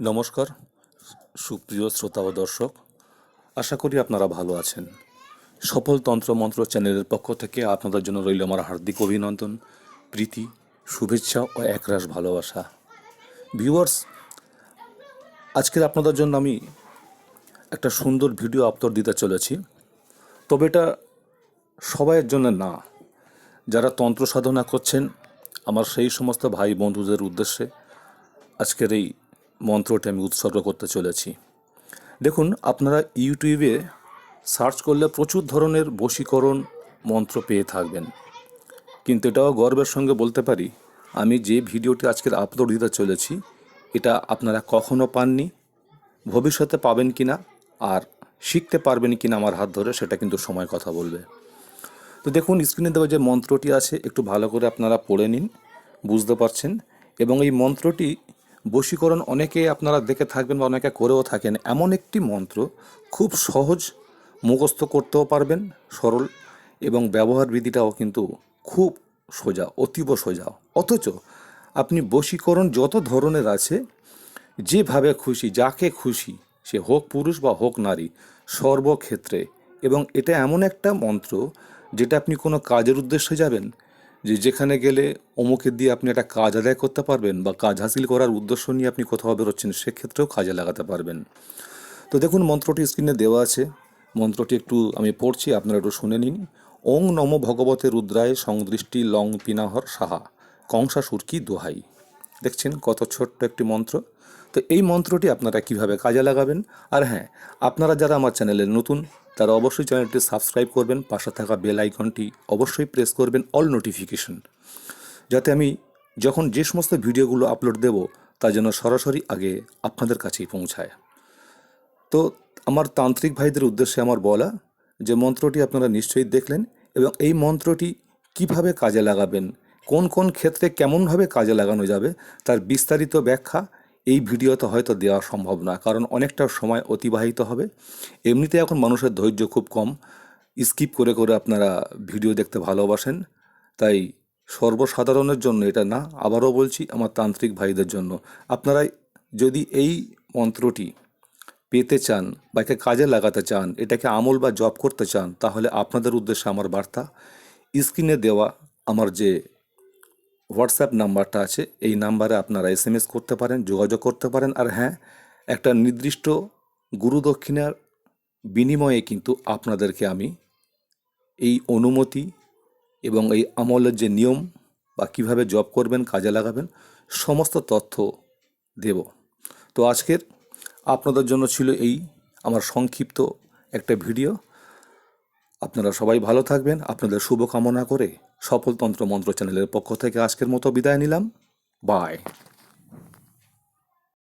নমস্কার, সুপ্রিয় শ্রোতা ও দর্শক। আশা করি আপনারা ভালো আছেন। সফল তন্ত্র মন্ত্র চ্যানেলের পক্ষ থেকে আপনাদের জন্য রইল আমার হার্দিক অভিনন্দন, প্রীতি, শুভেচ্ছা ও একরাশ ভালোবাসা। ভিউয়ার্স, আজকের আপনাদের জন্য আমি একটা সুন্দর ভিডিও আপলোড দিতে চলেছি। তবে এটা সবাইয়ের জন্য না। যারা তন্ত্র সাধনা করছেন, আমার সেই সমস্ত ভাই বন্ধুদের উদ্দেশ্যে আজকের এই মন্ত্রটি আমি উৎসর্গ করতে চলেছি। দেখুন, আপনারা ইউটিউবে সার্চ করলে প্রচুর ধরনের বশীকরণ মন্ত্র পেয়ে থাকবেন। কিন্তু এটাও গর্বের সঙ্গে বলতে পারি, আমি যে ভিডিওটি আজকের আপলোড দিতে চলেছি, এটা আপনারা কখনো পাননি, ভবিষ্যতে পাবেন কি না আর শিখতে পারবেন কি না আমার হাত ধরে, সেটা কিন্তু সময় কথা বলবে। তো দেখুন, স্ক্রিনে দেওয়া যে মন্ত্রটি আছে, একটু ভালো করে আপনারা পড়ে নিন, বুঝতে পারছেন। এবং এই মন্ত্রটি বশীকরণ অনেকে আপনারা দেখে থাকবেন বা অনেকে করেও থাকেন, এমন একটি মন্ত্র খুব সহজ মুখস্থ করতেও পারবেন, সরল এবং ব্যবহার বিধিটাও কিন্তু খুব সোজা, অতীব সোজা। অথচ আপনি বশীকরণ যত ধরনের আছে, যেভাবে খুশি, যাকে খুশি, সে হোক পুরুষ বা হোক নারী, সর্বক্ষেত্রে। এবং এটা এমন একটা মন্ত্র, যেটা আপনি কোনো কাজের উদ্দেশ্যে যাবেন যে যেখানে গেলে অমুকের দিয়ে আপনি একটা কাজ আদায় করতে পারবেন বা কাজ হাসিল করার উদ্দেশ্য নিয়ে আপনি কোথাও বেরোচ্ছেন, সেক্ষেত্রেও কাজে লাগাতে পারবেন। তো দেখুন, মন্ত্রটি স্ক্রিনে দেওয়া আছে। মন্ত্রটি একটু আমি পড়ছি, আপনারা একটু শুনে নিন। ওং নম ভগবতে রুদ্রায় সংদৃষ্টি লং পিনাহর সাহা কংসাসুর কি দোহাই। দেখছেন কত ছোট্ট একটি মন্ত্র। তো এই মন্ত্রটি আপনারা কীভাবে কাজে লাগাবেন? আর হ্যাঁ আপনারা যারা আমার চ্যানেলে নতুন তারা অবশ্যই চ্যানেলটি সাবস্ক্রাইব করবেন, পাশে থাকা বেল আইকনটি অবশ্যই প্রেস করবেন, অল নোটিফিকেশন। যাতে আমি যখন যে সমস্ত ভিডিওগুলো আপলোড দেব, তা যেন সরাসরি আগে আপনাদের কাছেই পৌঁছায়। তো আমার তান্ত্রিক ভাইদের উদ্দেশ্যে আমার বলা যে মন্ত্রটি আপনারা নিশ্চয়ই দেখলেন এবং এই মন্ত্রটি কীভাবে কাজে লাগাবেন, কোন কোন ক্ষেত্রে কেমনভাবে কাজে লাগানো যাবে, তার বিস্তারিত ব্যাখ্যা এই ভিডিওতে হয়তো দেওয়া সম্ভব না, কারণ অনেকটা সময় অতিবাহিত হবে। এমনিতে এখন মানুষের ধৈর্য খুব কম। স্কিপ করে করে আপনারা ভিডিও দেখতে ভালোবাসেন। তাই সর্বসাধারণের জন্য এটা না, আবারও বলছি আমার তান্ত্রিক ভাইদের জন্য। আপনারা যদি এই মন্ত্রটি পেতে চান বা একে কাজে লাগাতে চান, এটাকে আমল বা জব করতে চান, তাহলে আপনাদের উদ্দেশ্যে আমার বার্তা, স্ক্রিনে দেওয়া আমার যে হোয়াটসঅ্যাপ নাম্বারটা আছে। এই নাম্বারে আপনারা এস এম এস করতে পারেন, যোগাযোগ করতে পারেন। আর হ্যাঁ একটা নির্দিষ্ট গুরুদক্ষিণার বিনিময়ে কিন্তু আপনাদেরকে আমি এই অনুমতি এবং এই আমলের যে নিয়ম বা কীভাবে জব করবেন, কাজে লাগাবেন, সমস্ত তথ্য দেব। তো আজকের আপনাদের জন্য ছিল এই আমার সংক্ষিপ্ত একটা ভিডিও। আপনারা সবাই ভালো থাকবেন। আপনাদের শুভকামনা করে সফলতন্ত্র মন্ত্র চ্যানেলের পক্ষ থেকে আজকের মতো বিদায় নিলাম। বাই।